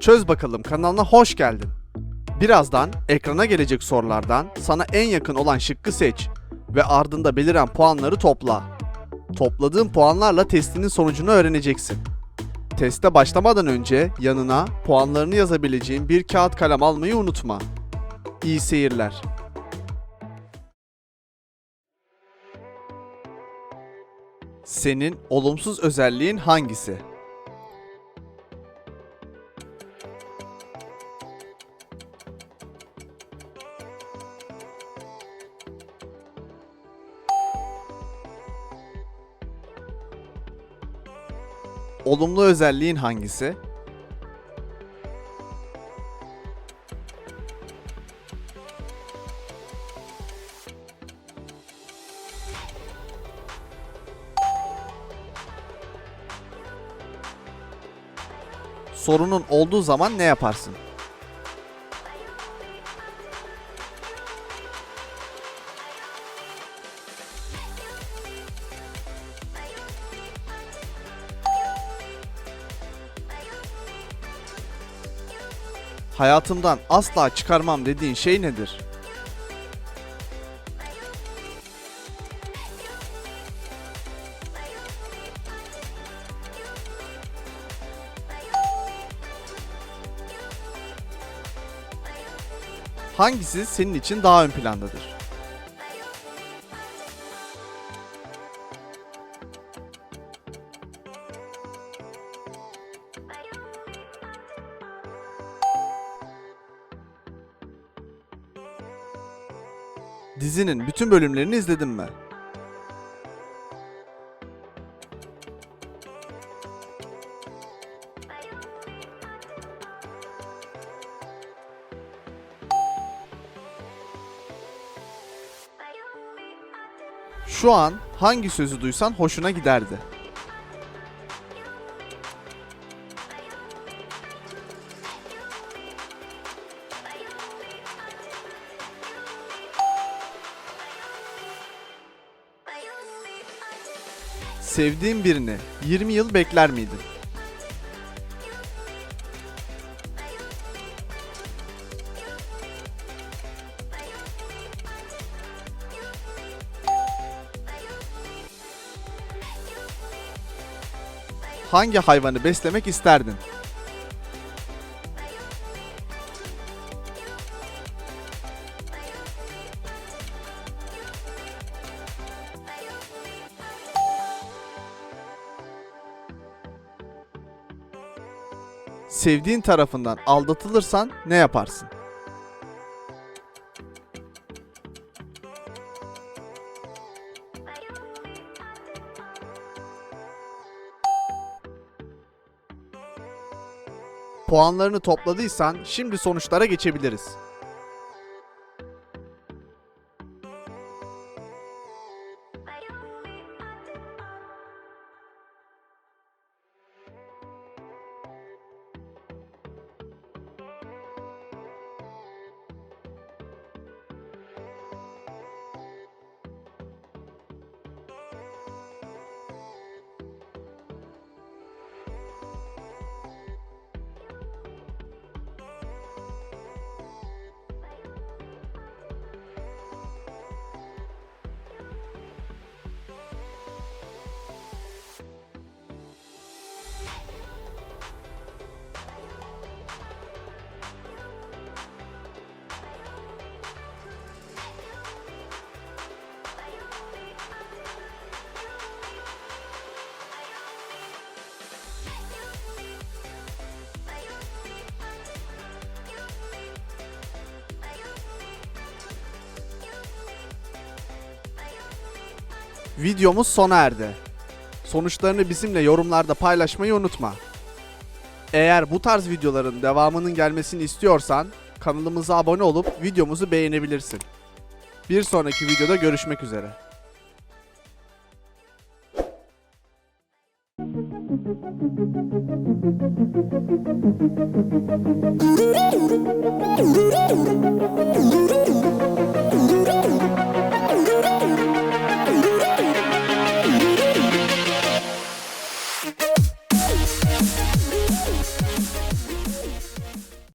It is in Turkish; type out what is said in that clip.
Çöz bakalım kanalına hoş geldin. Birazdan ekrana gelecek sorulardan sana en yakın olan şıkkı seç ve ardında beliren puanları topla. Topladığın puanlarla testinin sonucunu öğreneceksin. Teste başlamadan önce yanına puanlarını yazabileceğin bir kağıt kalem almayı unutma. İyi seyirler. Senin olumsuz özelliğin hangisi? Olumlu özelliğin hangisi? Sorunun olduğu zaman ne yaparsın? Hayatımdan asla çıkarmam dediğin şey nedir? Hangisi senin için daha ön plandadır? Dizinin bütün bölümlerini izledin mi? Şu an hangi sözü duysan hoşuna giderdi? Sevdiğin birini 20 yıl bekler miydin? Hangi hayvanı beslemek isterdin? Sevdiğin tarafından aldatılırsan ne yaparsın? Puanlarını topladıysan şimdi sonuçlara geçebiliriz. Videomuz sona erdi. Sonuçlarını bizimle yorumlarda paylaşmayı unutma. Eğer bu tarz videoların devamının gelmesini istiyorsan kanalımıza abone olup videomuzu beğenebilirsin. Bir sonraki videoda görüşmek üzere.